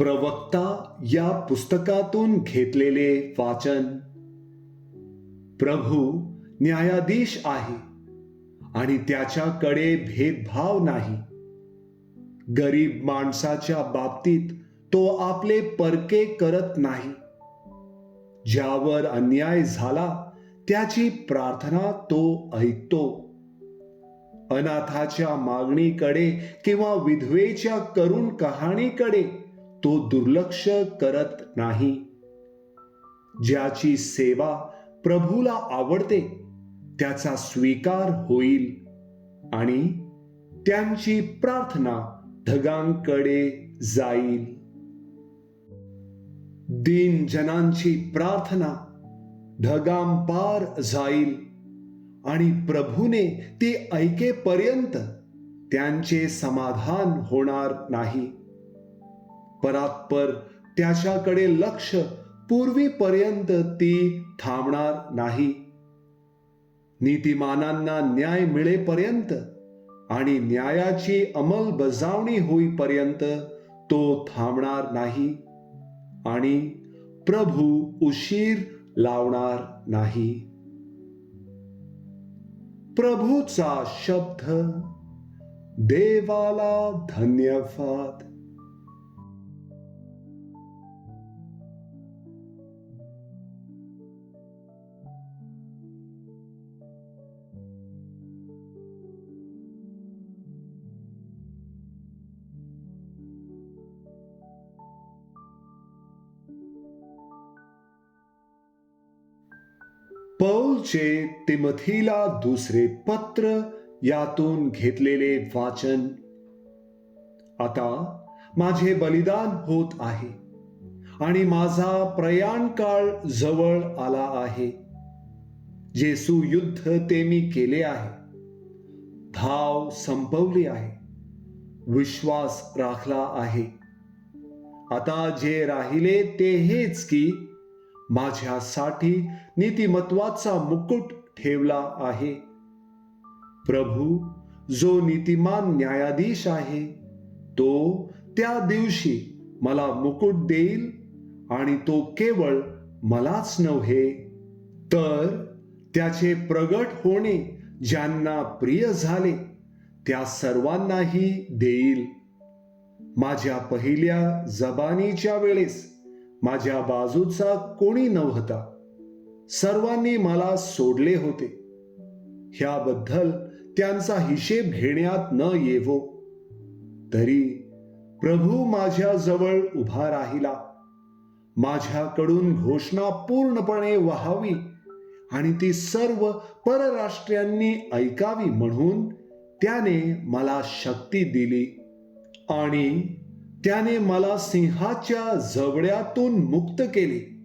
प्रवक्ता या पुस्तकातून घेतलेले वाचन. प्रभू न्यायाधीश आहे आणि त्याच्याकडे भेदभाव नाही. गरीब माणसाच्या बाबतीत तो आपले परके करत नाही. ज्यावर अन्याय झाला त्याची प्रार्थना तो ऐकतो. अनाथाच्या मागणीकडे किंवा विधवेच्या करुण कहाणीकडे तो दुर्लक्ष करत नाही. ज्याची सेवा प्रभूला आवडते त्याचा स्वीकार होईल आणि त्यांची प्रार्थना ढगांकडे जाईल. दीन जनांची प्रार्थना ढगांपार जाईल आणि प्रभूने ती ऐकेपर्यंत त्यांचे समाधान होणार नाही. परात्पर त्याच्याकडे लक्ष पूर्वीपर्यंत ती थांबणार नाही. नीतिमानांना न्याय मिळेपर्यंत आणि न्यायाची अंमलबजावणी होईपर्यंत तो थांबणार नाही आणि प्रभू उशीर लावणार नाही. प्रभूचा शब्द देवाला धन्यवाद. पौलचे तिमथीला दुसरे पत्र यातून घेतलेले वाचन. आता माझे बलिदान होत आहे आणि माझा प्रयाण काळ जवळ आला आहे. जे सुयुद्ध ते मी केले आहे. धाव संपवली आहे. विश्वास राखला आहे. आता जे राहिले ते हेच की माझ्यासाठी नीतिमत्वाचा मुकुट ठेवला आहे. प्रभू जो नीतिमान न्यायाधीश आहे तो त्या दिवशी मला मुकुट देईल आणि तो केवळ मलाच नव्हे तर त्याचे प्रगट होणे ज्यांना प्रिय झाले त्या सर्वांनाही देईल. माझ्या पहिल्या जबानीच्या वेळेस माझ्या बाजूचा कोणी नव्हता. सर्वांनी मला सोडले होते. ह्याबद्दल त्यांचा हिशेब घेण्यात न येवो. तरी प्रभू माझ्या जवळ उभा राहिला. माझ्याकडून घोषणा पूर्णपणे व्हावी आणि ती सर्व परराष्ट्रीयांनी ऐकावी म्हणून त्याने मला शक्ती दिली आणि त्याने मला सिंहाच्या जवळ्यातून मुक्त केले.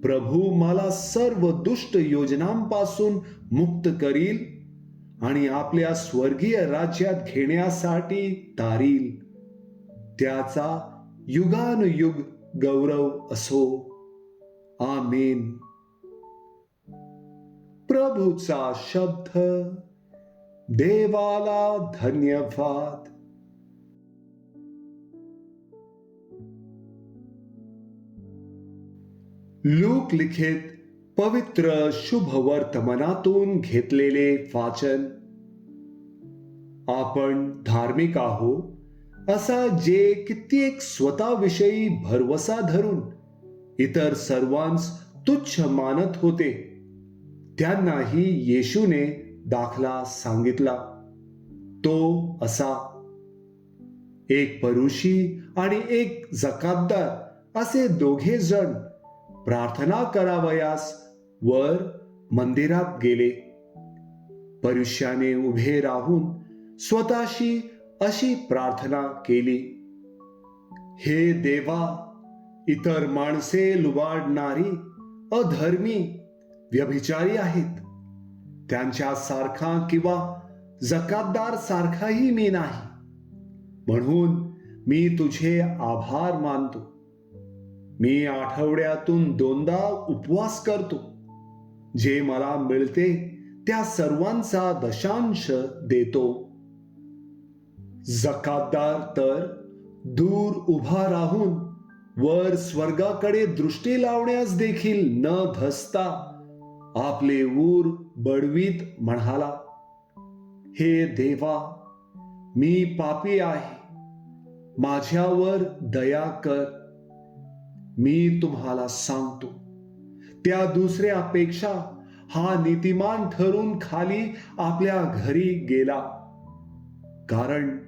प्रभू मला सर्व दुष्ट योजनांपासून मुक्त करील आणि आपल्या स्वर्गीय राज्यात घेण्यासाठी तारील. त्याचा युगानुयुग गौरव असो. आमेन. प्रभूचा शब्द देवाला धन्यवाद. लूक लिखित पवित्र शुभ वर्तमानातून घेतलेले वाचन. आपण धार्मिक आहो असा जे कित्येक स्वतःविषयी भरवसा धरून इतर सर्वांस तुच्छ मानत होते त्यांनाही येशूने दाखला सांगितला. तो असा एक परुषी आणि एक जकातदार असे दोघे जण प्रार्थना करावयास वर मंदिरात गेले. परुष्याने उभे राहून स्वतःशी अशी प्रार्थना केली. हे देवा इतर माणसे लुबाडणारी अधर्मी व्यभिचारी आहेत. त्यांच्या सारखा किंवा जकातदार सारखाही मी नाही. म्हणून मी तुझे आभार मानतो. मी आठवड्यातून दोनदा उपवास करतो. जे मला मिळते त्या सर्वांचा दशांश देतो. जकातदार तर दूर उभा राहून वर स्वर्गाकडे दृष्टी लावण्यास देखील न धसता आपले ऊर बडवीत म्हणाला हे देवा मी पापी आहे. माझ्यावर दया कर. मी तुम्हाला सांगतो. त्या दुसऱ्यापेक्षा हा नीतिमान ठरून खाली आपल्या घरी गेला. कारण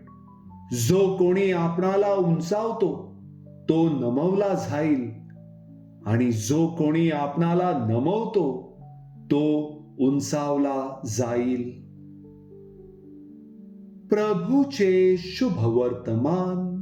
जो कोणी आपणाला उंचावतो तो नमवला जाईल. आणि जो कोणी आपणाला नमवतो तो उंचावला जाईल. प्रभूचे शुभ वर्तमान.